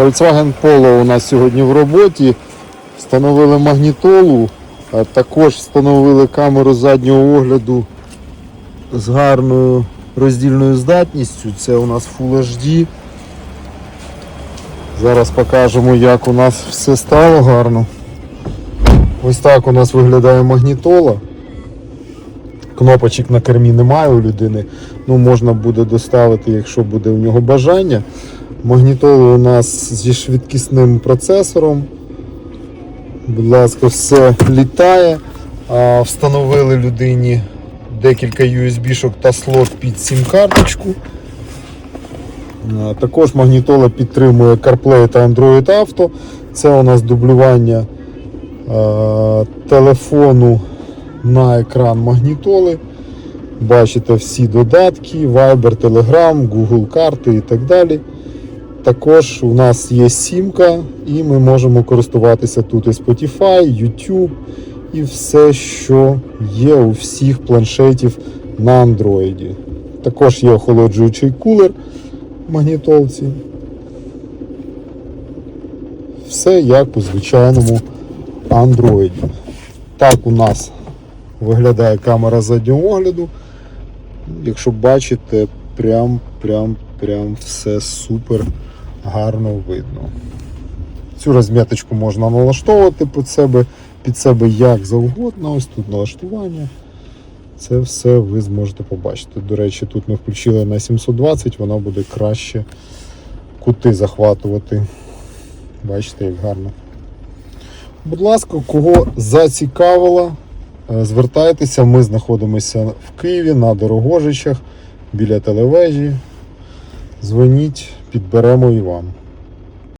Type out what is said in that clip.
Volkswagen Polo у нас сьогодні в роботі. Встановили магнітолу, а також встановили камеру заднього огляду з гарною роздільною здатністю. Це у нас Full HD. Зараз покажемо, як у нас все стало гарно. Ось так у нас виглядає магнітола. Кнопочок на кермі немає у людини. Ну, можна буде доставити, якщо буде у нього бажання. Магнітола у нас зі швидкісним процесором. Будь ласка, все літає. Встановили людині декілька USB-шок та слот під сім-карточку. Також магнітола підтримує CarPlay та Android Auto. Це у нас дублювання телефону на екран магнітоли. Бачите всі додатки, Viber, Telegram, Google карти і так далі. Також у нас є сімка, і ми можемо користуватися тут і Spotify, YouTube і все, що є у всіх планшетів на Android. Також є охолоджуючий кулер в магнітолці. Все як у звичайному Android. Так у нас виглядає камера заднього огляду. Якщо бачите, прям, прям, прям все супер гарно видно. Цю розміточку можна налаштовувати під себе, під себе як завгодно. Ось тут налаштування. Це все ви зможете побачити. До речі, тут ми включили на 720, вона буде краще кути захватувати. Бачите, як гарно. Будь ласка, кого зацікавило, е, звертайтеся. Ми знаходимося в Києві на Дорогожичах біля телевежі. Дзвоніть, підберемо і вам.